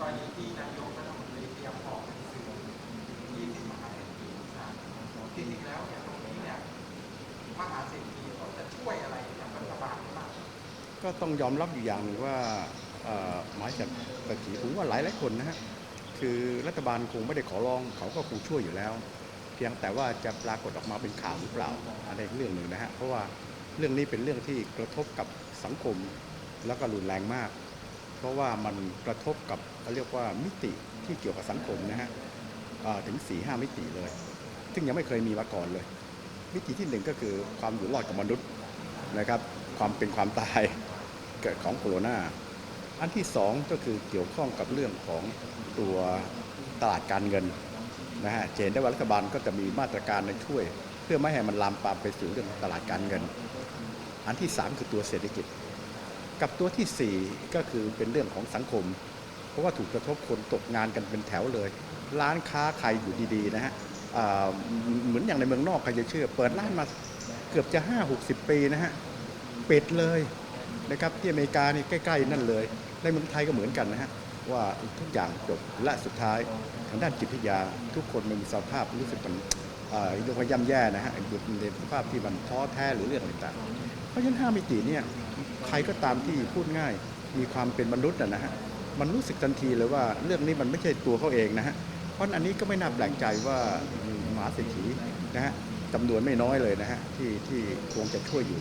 กรณีที่นายกรัฐมนตรีเตรียมออกหนังสือที่สิบมหาเศรษฐีสามจริงๆแล้วเนี่ยตรงนี้เนี่ยมหาเศรษฐีเขาจะช่วยอะไรกับรัฐบาลบ้างก็ต้องยอมรับอยู่อย่างหนึ่งว่าหมายจากตะกี้ผมว่าหลายหลายคนนะฮะคือรัฐบาลคงไม่ได้ขอร้องเขาก็คงช่วยอยู่แล้ว เพียงแต่ว่าจะปรากฏออกมาเป็นข่าวหรือเปล่าอันนี้เรื่องหนึ่งนะฮะเพราะว่าเรื่องนี้เป็นเรื่องที่กระทบกับสังคมแล้วก็รุนแรงมาก เพราะว่ามันกระทบกับเขาเรียกว่ามิติที่เกี่ยวกับสังคมนะฮะถึง4ี่ห้ามิติเลย ซึ่งยังไม่เคยมีมาก่อนเลย มิติที่หนึ่งก็คือความอยู่รอดของมนุษย์นะครับ ความเป็นความตายเกิดของโคโรนาอันที่สองก็คือเกี่ยวข้องกับเรื่องของตัวตลาดการเงินนะฮะเห็นได้ว่ารัฐบาลก็จะมีมาตรการในช่วย เพื่อไม่ให้มันลามปามไปสู่เรื่องตลาดการเงิน อันที่สามคือตัวเศรษฐกิจ กับตัวที่สี่ก็คือเป็นเรื่องของสังคม เพราะว่าถูกกระทบคนตกงานกันเป็นแถวเลย ร้านค้าใครอยู่ดีๆนะฮะเหมือนอย่างในเมืองนอกใครจะเชื่อ เปิดร้านมาเกือบจะ 5-60 ปีนะฮะปิดเลยนะครับที่อเมริกานี่ใกล้ๆนั่นเลย ในเมืองไทยก็เหมือนกันนะฮะว่าทุกอย่างจบและสุดท้ายทางด้านจิตวิทยา ทุกคนมันมีสภาพรู้สึกมัน อ่อเรียกว่าย่ำแย่นะฮะอยู่ในสภาพที่มันท้อแท้หรือเรื่องต่างๆ เพราะฉะนั้นห้ามิติเนี่ยใครก็ตามที่พูดง่ายมีความเป็นมนุษย์นะนะฮะมันรู้สึกทันทีเลยว่าเรื่องนี้มันไม่ใช่ตัวเขาเองนะฮะเพราะอันนี้ก็ไม่น่าแปลกใจว่าหมาเศรษฐีนะฮะจำนวนไม่น้อยเลยนะฮะที่ที่ควรจะช่วยอยู่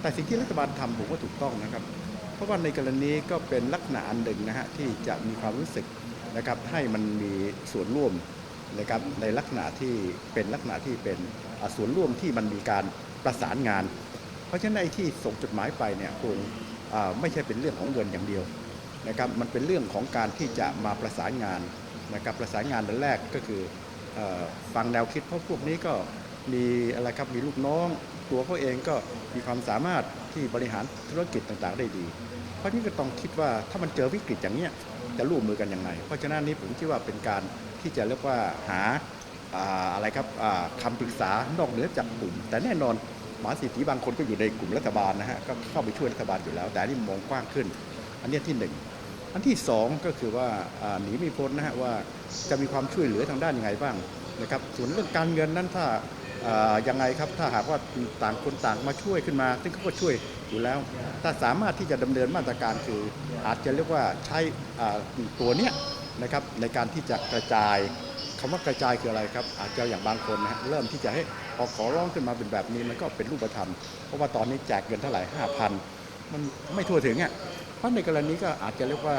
แต่สิ่งที่รัฐบาลทำผมว่าถูกต้องนะครับ เพราะว่าในกรณีก็เป็นลักษณะอันหนึ่งนะฮะที่จะมีความรู้สึกนะครับให้มันมีส่วนร่วม นะครับในลักษณะที่เป็นลักษณะที่เป็นส่วนร่วมที่มันมีการประสานงาน เพราะฉะนั้นไอ้ที่ส่งจดหมายไปเนี่ยคงไม่ใช่เป็นเรื่องของเงินอย่างเดียวนะครับมันเป็นเรื่องของการที่จะมาประสานงานนะครับประสานงานอันแรกก็คืออฟังแนวคิดเพราะพวกนี้ก็มีอะไรครับมีลูกน้อง ตัวเขาเองก็มีความสามารถที่บริหารธุรกิจต่างๆได้ดี ราะนี่ก็ต้องคิดว่าถ้ามันเจอวิกฤตอย่างเนี้ยจะร่วมมือกันยังไง เพราะฉะนั้นนี้ผมคิดว่าเป็นการที่จะเรียกว่าหาอะไรครับคำปรึกษานอกเหนือจากกลุ่ม แต่แน่นอนหมหาเศรษฐีบางคนก็อยู่ในกลุ่มรัฐบาลนะฮะก็เข้าไปช่วยรัฐบาลอยู่แล้ว แต่นี่มองกว้างขึ้น อันนี้ที่หนึ่งอันที่สองก็คือว่าหนีไม่พ้นนะฮะว่าจะมีความช่วยเหลือทางด้านยังไงบ้างนะครับส่วนเรื่องการเงินนั้นถ้า ยังไงครับถ้าหากว่าต่างคนต่างมาช่วยขึ้นมา ซึ่งเขาก็ช่วยอยู่แล้ว ถ้าสามารถที่จะดำเนินมาตรการคือ อาจจะเรียกว่าใช้ตัวเนี้ยนะครับในการที่จะกระจายคำว่ากระจายคืออะไรครับ อาจจะอย่างบางคนนะฮะเริ่มที่จะให้พอขอร้องขึ้นมาเป็นแบบนี้มันก็เป็นรูปธรรม เพราะว่าตอนนี้แจกเงินเท่าไหร่ห้าพันมันไม่ทั่วถึงอะเพราะในกรณีก็อาจจะเรียกว่า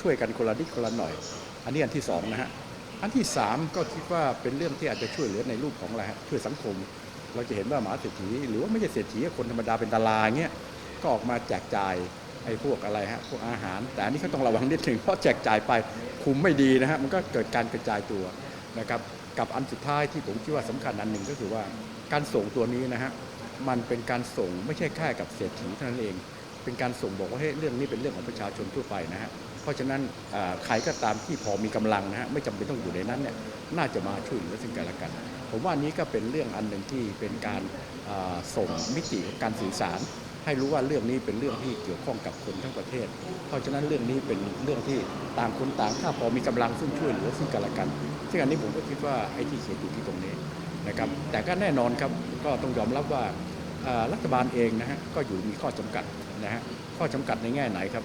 ช่วยกันคนละนิดคนละหน่อย อันนี้อันที่สองนะฮะ อันที่ 3 ก็คิดว่าเป็นเรื่องที่อาจจะช่วยเหลือในรูปของอะไรช่วยสังคม เราจะเห็นว่าหมหาเศรษฐีหรือว่าไม่ใช่เศรษฐีคนธรรมดาเป็นดาราเงี้ยก็ออกมาแจกจ่ายไอ้พวกอะไรฮะพวกอาหาร แต่อันนี้เขาต้องระวังนิดหนึ่งเพราะแจกจ่ายไปคุมไม่ดีนะฮะมันก็เกิดการกระจายตัวนะครับกับอันสุดท้ายที่ผมคิดว่าสำคัญอันหนึ่งก็คือว่าการส่งตัวนี้นะฮะมันเป็นการส่งไม่ใช่แค่กับเศรษฐีเท่านั้นเอง เป็นการส่งบอกว่าเฮ้ยเรื่องนี้เป็นเรื่องของประชาชนทั่วไปนะฮะ เพราะฉะนั้นใครก็ตามที่พอมีกำลังนะฮะไม่จำเป็นต้องอยู่ในนั้นเนี่ยน่าจะมาช่วยเหลือซึ่งกันและกัน ผมว่านี้ก็เป็นเรื่องอันหนึ่งที่เป็นการส่งมิติการสื่อสาร ให้รู้ว่าเรื่องนี้เป็นเรื่องที่เกี่ยวข้องกับคนทั้งประเทศ เพราะฉะนั้นเรื่องนี้เป็นเรื่องที่ต่างคนต่างถ้าพอมีกำลังซึ่งช่วยเหลือซึ่งกันและกัน ซึ่งอันนี้ผมก็คิดว่าไอ้ที่เขียนอยู่ที่ตรงนี้นะครับแต่ก็แน่นอนครับก็ต้องยอมรับว่าอ่ารัฐบาลเองนะฮะก็อยู่มีข้อจำกัดนะฮะ ข้อจำกัดในแง่ไหนครับ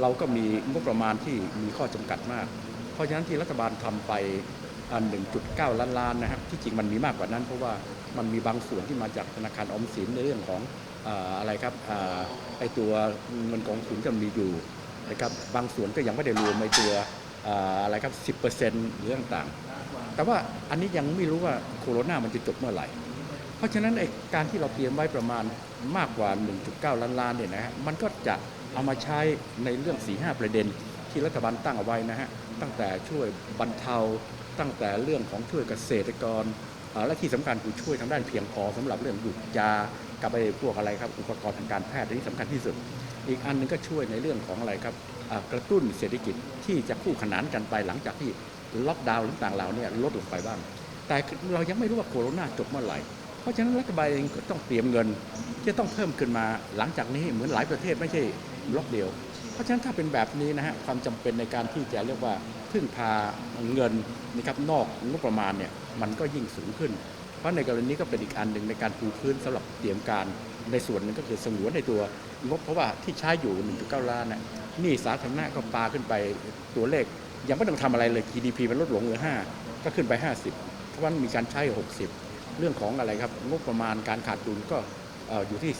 เราก็มีงบประมาณที่มีข้อจำกัดมาก เพราะฉะนั้นที่รัฐบาลทำไปอ่า1.9 ล้านล้านนะครับที่จริงมันมีมากกว่านั้น เพราะว่ามันมีบางส่วนที่มาจากธนาคารอมสินในเรื่องของอะไรครับไอตัวเงินกองทุนที่มันมีอยู่นะครับบางส่วนก็ยังไม่ได้รวมในตัวอ่าอะไรครับ 10%หรือต่างๆ แต่ว่าอันนี้ยังไม่รู้ว่าโควิดมันจะจบเมื่อไหร่ เพราะฉะนั้นไอ้การที่เราเตรียมไว้ประมาณมากกว่า 1.9 ล้านล้านเนี่ยนะฮะมันก็จะเอามาใช้ในเรื่อง 4-5 ประเด็น ที่รัฐบาลตั้งเอาไว้นะฮะตั้งแต่ช่วยบรรเทา ตั้งแต่เรื่องของช่วยเกษตรกรและที่สำคัญคือช่วยทางด้านเพียงพอสำหรับเรื่องหยุดยากับไอ้พวกอะไรครับอุปกรณ์ทางการแพทย์อันนี้สำคัญที่สุด อีกอันหนึงก็ช่วยในเรื่องของอะไรครับกระตุ้นเศรษฐกิจที่จะคู่ขนานกันไปหลังจากที่ล็อกดาวน์ต่างๆเหล่านี้ลดลงไปบ้าง แต่เรายังไม่รู้ว่าโควิดจบเมื่อไหร่ เพราะฉะนั้นรัฐบาลเองก็ต้องเตรียมเงินที่จะต้องเพิ่มขึ้นมาหลังจากนี้เหมือนหลายประเทศไม่ใช่ล็อกเดียว เพราะฉะนั้นถ้าเป็นแบบนี้นะฮะความจำเป็นในการที่จะเรียกว่าพึ่งพาเงินนะครับนอกงบประมาณเนี่ยมันก็ยิ่งสูงขึ้น เพราะในกรณีนี้ก็เป็นอีกอันหนึ่งในการปูพื้นสำหรับเตรียมการในส่วนนึงก็คือสงวนในตัวงบเพราะว่าที่ใช้อยู่ 1.9 ล้านน่ะนี่สาธารณะก็ปาขึ้นไปตัวเลข ยังไม่ต้องทำอะไรเลย GDP มันลดลงเหลือ 5 ก็ขึ้นไป 50 เพราะว่ามีการใช้ 60 เรื่องของอะไรครับงบประมาณการขาดดุลก็อยู่ที่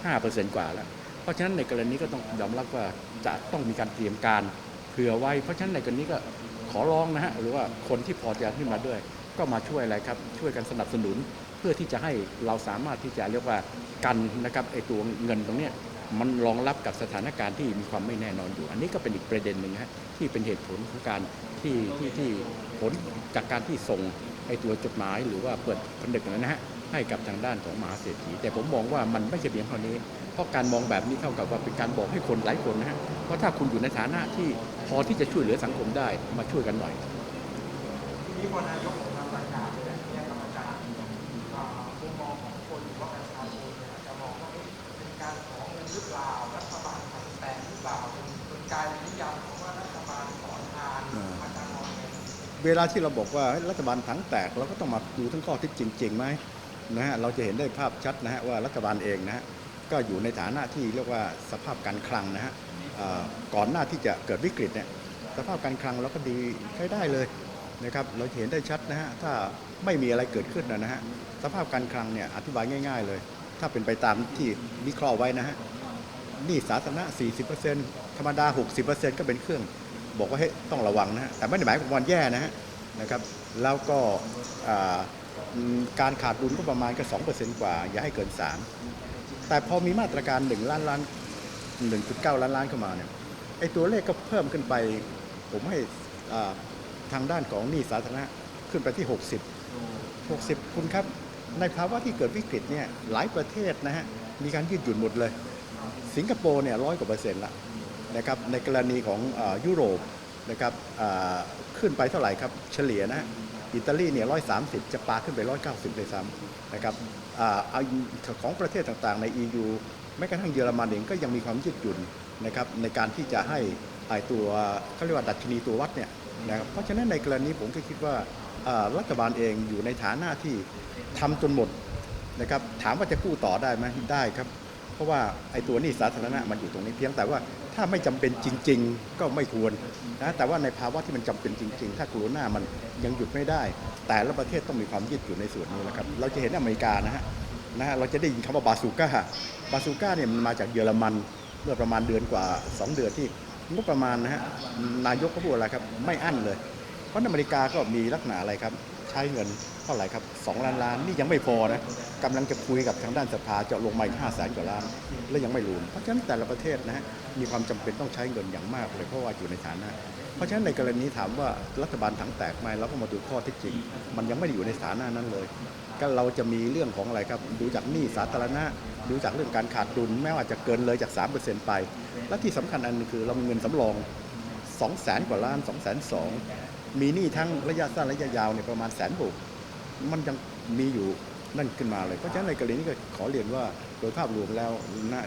5%กว่าแล้ว เพราะฉะนั้นในกรณีก็ต้องยอมรับว่าจะต้องมีการเตรียมการเผื่อไว้ เพราะฉะนั้นในกรณีก็ขอร้องนะฮะหรือว่าคนที่พอจะขึ้นมาด้วย ก็มาช่วยอะไรครับช่วยกันสนับสนุน เพื่อที่จะให้เราสามารถที่จะเรียกว่ากันนะครับไอตัวเงินตรงเนี้ยมันรองรับกับสถานการณ์ที่มีความไม่แน่นอนอยู่ อันนี้ก็เป็นอีกประเด็นหนึ่งฮะที่เป็นเหตุผลของการที่ที่ที่ผลจากการที่ส่ง ไอ้ตัวจดหมายหรือว่าเปิดผนึกนั้นนะฮะให้กับทางด้านของมหาเศรษฐี แต่ผมมองว่ามันไม่ใช่เพียงเท่านี้ เพราะการมองแบบนี้เท่ากับว่าเป็นการบอกให้คนหลายคนนะฮะว่าถ้าคุณอยู่ในฐานะที่พอที่จะช่วยเหลือสังคมได้มาช่วยกันหน่อยทีนี้พอนายก เวลาที่เราบอกว่ารัฐบาลถังแตกเราก็ต้องมาดูทั้งข้อที่จริงจริงไหมนะฮะเราจะเห็นได้ภาพชัดนะฮะว่ารัฐบาลเองนะฮะก็อยู่ในฐานะที่เรียกว่าสภาพการคลังนะฮะก่อนหน้าที่จะเกิดวิกฤตเนี่ยสภาพการคลังเราก็ดีใช้ได้เลยนะครับเราเห็นได้ชัดนะฮะถ้าไม่มีอะไรเกิดขึ้นนะฮะสภาพการคลังเนี่ยอธิบายง่าย ๆ เลย ถ้าเป็นไปตามที่วิเคราะห์ไว้นะฮะนี่สาธารณะ40%ธรรมดา 60%ก็เป็นเครื่อง บอกว่าให้ต้องระวังนะฮะแต่ไม่ได้หมายความว่าแย่นะฮะนะครับ แล้วก็การขาดดุลก็ประมาณก็2%กว่า อย่าให้เกิน3แต่พอมีมาตรการ1ล้านล้าน1.9ล้านล้านเข้ามาเนี่ยไอ้ตัวเลขก็เพิ่มขึ้นไป ผมให้ทางด้านของหนี้สาธารณะขึ้นไปที่ 60 60 คุณครับ ในภาวะที่เกิดวิกฤตเนี่ยหลายประเทศนะฮะมีการยืดหยุ่นหมดเลย สิงคโปร์เนี่ยร้อยกว่าเปอร์เซ็นต์ละ นะครับในกรณีของอยุโรปนะครับขึ้นไปเท่าไหร่ครับเฉลี่ยนะฮะอิตาลีเนี่ยร้อยสามสิบจะปาขึ้นไปร้อยเก้าสิบเลยซ้ำนะครับอของประเทศต่างๆ ใน EU แม้กระทั่งเยอรมันเองก็ยังมีความยืดหยุ่นนะครับในการที่จะให้ไอตัวเขาเรียกว่าดัชนีตัววัดเนี่ยนะครับเพราะฉะนั้นในกรณีผมก็คิดว่ารัฐบาลเองอยู่ในฐานะที่ทำจนหมดนะครับถามว่าจะกู้ต่อได้ไหมได้ครับ เพราะว่าไอ้ตัวนี้สาธารณะมันอยู่ตรงนี้เพียงแต่ว่าถ้าไม่จำเป็นจริง ๆ ก็ไม่ควรนะแต่ว่าในภาวะที่มันจำเป็นจริง ๆ ถ้าโควิดหน้ามันยังหยุดไม่ได้ แต่ละประเทศต้องมีความยืดหยุ่นในส่วนนี้แหละครับเราจะเห็นอเมริกานะฮะนะฮะเราจะได้ยินคำว่าบาซูก้าบาซูก้าเนี่ยมันมาจากเยอรมันเมื่อประมาณเดือนกว่า 2 เดือนที่งบประมาณนะฮะนายกเขาพูดอะไรครับไม่อั้นเลย เพราะอเมริกาก็มีลักษณะอะไรครับ ช้เงินเท่าไหร่ครับ2ล้านล้านนี่ยังไม่พอนะกำลังจะคุยกับทางด้านสภาจะลงมาอีก5แสนกว่าล้าน และยังไม่รวมเพราะฉะนั้นแต่ละประเทศนะฮะมีความจำเป็นต้องใช้เงินอย่างมากเลยเพราะว่าอยู่ในฐานะเพราะฉะนั้นในกรณีถามว่ารัฐบาลถังแตกไหมเราก็มาดูข้อที่จริง มันยังไม่ได้อยู่ในฐานะนั้นเลย ก็เราจะมีเรื่องของอะไรครับ ดูจากหนี้สาธารณะ ดูจากเรื่องการขาดดุลแม้ว่าจะเกินเลยจาก 3%ไป และที่สำคัญอันหนึงคือเรามีเงินสำรอง 2 0 0แสนกว่าล้าน2 0 0 0 0 2 มีหนี้ทั้งระยะสั้นระยะยาวเนี่ยประมาณแสนบวกมันยังมีอยู่นั่นขึ้นมาเลย เพราะฉะนั้นในกรณีนี้ก็ขอเรียนว่าโดยภาพรวมแล้วน่า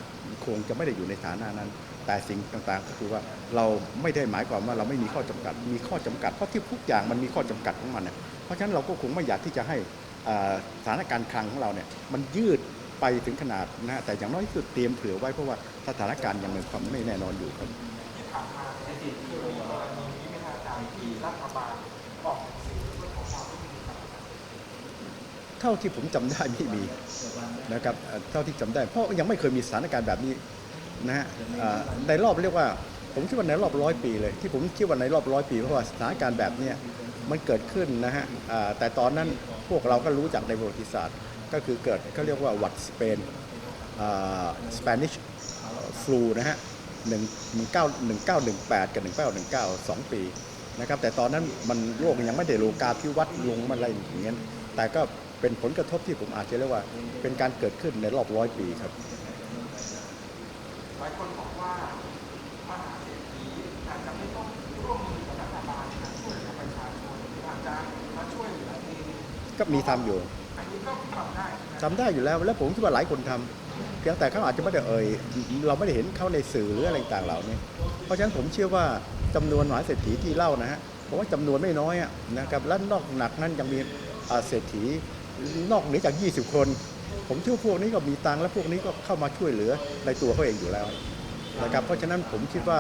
คงจะไม่ได้อยู่ในฐานะนั้น แต่สิ่งต่างๆ ก็คือว่าเราไม่ได้หมายความว่าเราไม่มีข้อจำกัด มีข้อจำกัดเพราะที่ทุกอย่างมันมีข้อจำกัดของมันเนะเพราะฉะนั้นเราก็คงไม่อยากที่จะให้สถานการณ์คลังของเราเนี่ยมันยืดไปถึงขนาดนะฮะแต่อย่างน้อยที่สุดเตรียมเผื่อไว้เพราะว่าสถานการณ์ยังมีความไม่แน่นอนอยู่ครับ รย์ที่รัฐบาลออกหนังสือเพื่อขอความร่วมมือกับเท่าที่ผมจำได้ไม่มีนะครับเอ่อเท่าที่จำได้ เพราะยังไม่เคยมีสถานการณ์แบบนี้นะฮะเอ่อในรอบเรียกว่า ผมคิดว่าในรอบร้อยปีเลย ที่ผมคิดว่าในรอบร้อยปี เพราะว่าสถานการณ์แบบเนี้ยมันเกิดขึ้นนะฮะอ่าแต่ตอนนั้นพวกเราก็รู้จากในประวัติศาสตร์ ก็คือเกิดเขาเรียกว่าหวัดสเปนสเปนิชฟลูนะฮะหนึ่งหนึ่งเก้าหนึ่งเก้าหนึ่งแปดกับหนึ่งเก้าหนึ่งเก้าสองปี นะครับ แต่ตอนนั้นมันโรคยังไม่ได้โลกาพิวัตน์ลงมาอะไรอย่างเงี้ยแต่ก็เป็นผลกระทบที่ผมอาจจะเรียกว่า เป็นการเกิดขึ้นในรอบร้อยปีครับหลายคนบอกว่ามหาเศรษฐีอาจจะไม่ต้องร่วมมือกับรัฐบาลในการช่วยเหลือประชาชนหรือาจจะมาช่วยเหลือเองก็มีทำอยู่อันนี้ก็ทำได้ทำได้อยู่แล้วแล้วผมคิดว่าหลายคนทำคือพียงแต่เขาอาจจะไม่ได้เอ่ยเราไม่ได้เห็นเขาในสื่อหรืออะไรต่างเหล่านี้เพราะฉะนั้นผมเชื่อว่า จำนวนมหาเศรษฐีที่เล่านะฮะผมว่าจำนวนไม่น้อยนะครับและนอกหนักนั้นยังมีเศรษฐีนอกเหนือจาก 20 คน ผมเชื่อพวกนี้ก็มีตังและพวกนี้ก็เข้ามาช่วยเหลือในตัวเขาเองอยู่แล้วนะครับเพราะฉะนั้นผมคิดว่า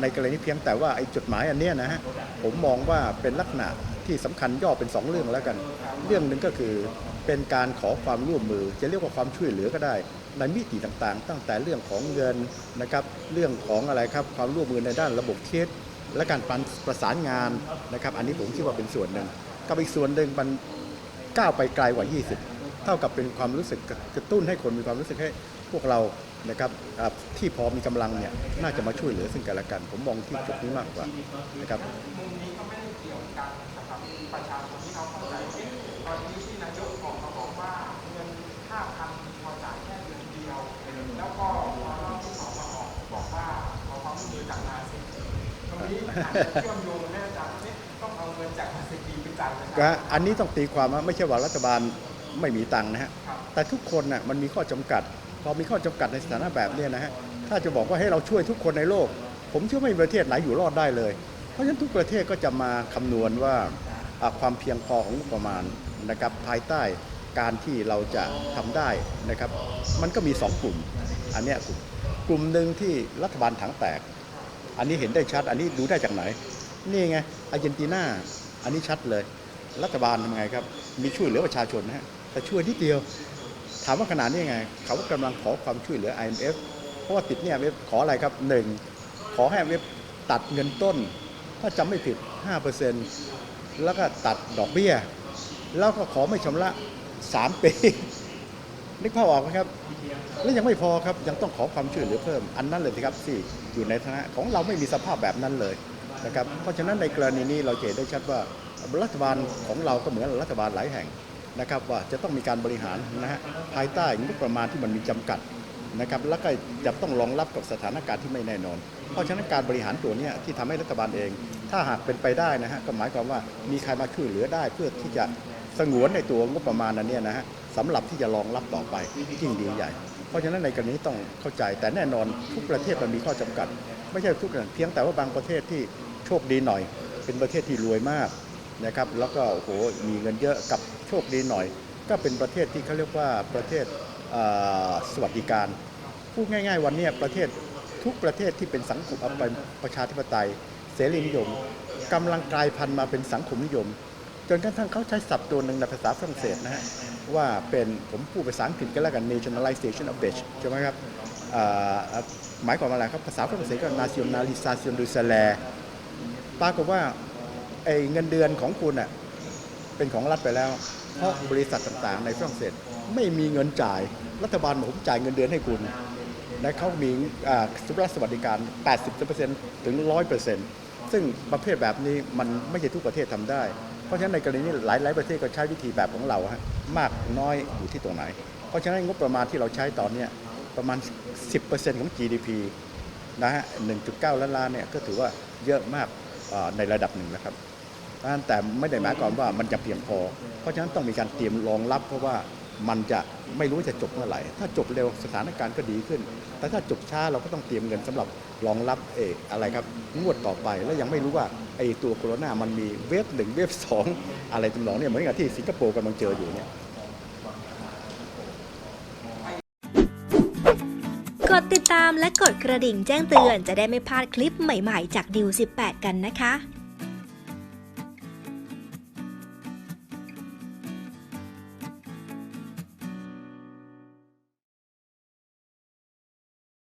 ในกรณีเพียงแต่ว่าไอ้จดหมายอันนี้นะฮะผมมองว่าเป็นลักษณะที่สำคัญย่อเป็นสองเรื่องแล้วกัน เรื่องหนึ่งก็คือ เป็นการขอความร่วมมือ จะเรียกว่าความช่วยเหลือก็ได้ ในมิติต่างๆ ตั้งแต่เรื่องของเงินนะครับเรื่องของอะไรครับความร่วมมือในด้านระบบเคสและการประสานงานนะครับ อันนี้ผมคิดว่าเป็นส่วนหนึ่งกับอีกส่วนหนึ่งมันก้าวไปไกลกว่า 20 เท่ากับเป็นความรู้สึกกระตุ้นให้คนมีความรู้สึกให้พวกเรานะครับที่พอมีกำลังเนี่ยน่าจะมาช่วยเหลือซึ่งกันและกัน ผมมองที่จุดนี้มากกว่านะครับมุมนี้ก็ไม่ได้เกี่ยวกันนะครับประชาชนที่เขาเข้าใจ ตอนนี้ที่นายกออกมาบอกว่าเงิน5,000พอจ่ายแค่เดือนเดียว แล้วก็พอรอบที่สองมาออกบอกว่าขอความร่วมมือจากนาซีตรงนี้อาจจะเชื่อมโยงแน่อาจารย์ว่าเอ๊ะต้องเอาเงินจากนาซีไปจ่ายประชาชก็นอันนี้ต้องตีความว่าไม่ใช่ว่ารัฐบาลไม่มีตังค์นะฮะครับแต่ทุกคนน่ะมันมีข้อจำกัด พอมีข้อจำกัดในสถานะแบบเนี้ยนะฮะถ้าจะบอกว่าให้เราช่วยทุกคนในโลก ผมเชื่อไม่มีประเทศไหนอยู่รอดได้เลย เพราะฉะนั้นทุกประเทศก็จะมาคำนวณว่าอะความเพียงพอของงบประมาณ นะครับภายใต้การที่เราจะทำได้นะครับ มันก็มีสองกลุ่ม อันนี้กลุ่มกลุ่มหนึ่งที่รัฐบาลถังแตก อันนี้เห็นได้ชัด อันนี้ดูได้จากไหน นี่ไงอาร์เจนตินาอันนี้ชัดเลย รัฐบาลทำไงครับ มีช่วยเหลือประชาชนนะฮะแต่ช่วยนิดเดียว ถามว่าขนาดนี้ไง เขากำลังขอความช่วยเหลือ IMF เพราะว่าติดเนี่ยขออะไรครับหนึ่งขอให้เว็บตัดเงินต้น ถ้าจำไม่ผิด 5%แล้วก็ตัดดอกเบี้ย แล้วก็ขอไม่ชำระ 3 ปี นึกภาพออกไหมครับ และยังไม่พอครับ ยังต้องขอความช่วยเหลือเพิ่ม อันนั้นเลยสิครับที่อยู่ในฐานะของเราไม่มีสภาพแบบนั้นเลยนะครับ เพราะฉะนั้นในกรณีนี้เราเห็นได้ชัดว่ารัฐบาลของเราก็เหมือนรัฐบาลหลายแห่งนะครับว่าจะต้องมีการบริหารนะฮะภายใต้งบประมาณที่มันมีจำกัดนะครับแล้วก็จะต้องรองรับกับสถานการณ์ที่ไม่แน่นอน เพราะฉะนั้นการบริหารตัวนี้ที่ทำให้รัฐบาลเอง ถ้าหากเป็นไปได้นะฮะก็หมายความว่ามีใครมาช่วยเหลือได้เพื่อที่จะ สงวนในตัวงบประมาณนั้นเนี่ยนะฮะสำหรับที่จะรองรับต่อไปยิ่งดีใหญ่ เพราะฉะนั้นในกรณีต้องเข้าใจ แต่แน่นอนทุกประเทศมันมีข้อจำกัด ไม่ใช่ทุกประเทศเพียงแต่ว่าบางประเทศที่โชคดีหน่อย เป็นประเทศที่รวยมากนะครับแล้วก็โอ้โหมีเงินเยอะกับโชคดีหน่อย ก็เป็นประเทศที่เขาเรียกว่าประเทศสวัสดิการพูดง่าย ๆ วันนี้ประเทศทุกประเทศที่เป็นสังคมปประชาธิปไตย เสรีนิยมกำลังกลายพันธุ์มาเป็นสังคมนิยม จนกระทั่งเขาใช้ศัพท์ตัวหนึ่งในภาษาฝรั่งเศสนะฮะว่าเป็นผมพูดภาษาอังกฤษก็แล้วกัน nationalization of debt ใช่ไหมครับหมายความว่าอะไรครับภาษาฝรั่งเศสก็ nationalisation du salaire ปรากฏว่าไอ้เงินเดือนของคุณอะเป็นของรัฐไปแล้ว เพราะบริษัทต่างๆ ในฝรั่งเศสไม่มีเงินจ่ายรัฐบาลบอกผมจ่ายเงินเดือนให้คุณและเขามีอ่าสุรสวัสดิการ 80%ถึง 100%ซึ่งประเภทแบบนี้มันไม่ใช่ทุกประเทศทำได้ เพราะฉะนั้นในกรณีนี้หลายหลายๆประเทศก็ใช้วิธีแบบของเราฮะมากน้อยอยู่ที่ตรงไหน เพราะฉะนั้นงบประมาณที่เราใช้ตอนนี้ประมาณ 10%ของ GDP นะฮะ 1.9 ล้านล้านเนี่ยก็ถือว่าเยอะมากในระดับหนึ่งนะครับแต่ไม่ได้หมายความว่ามันจะเพียงพอ เพราะฉะนั้นต้องมีการเตรียมรองรับเพราะว่า มันจะไม่รู้จะจบเมื่อไหร่ ถ้าจบเร็วสถานการณ์ก็ดีขึ้น แต่ถ้าจบช้าเราก็ต้องเตรียมเงินสำหรับรองรับเอกอะไรครับงวดต่อไป แล้วยังไม่รู้ว่าไอ้ตัวโคโรนามันมีเวฟหนึ่งเวฟสองอะไรจำลองเนี่ยเหมือนกับที่สิงคโปร์กำลังเจออยู่เนี่ยกดติดตามและกดกระดิ่งแจ้งเตือนจะได้ไม่พลาดคลิปใหม่ๆ จากดิว18 กันนะคะ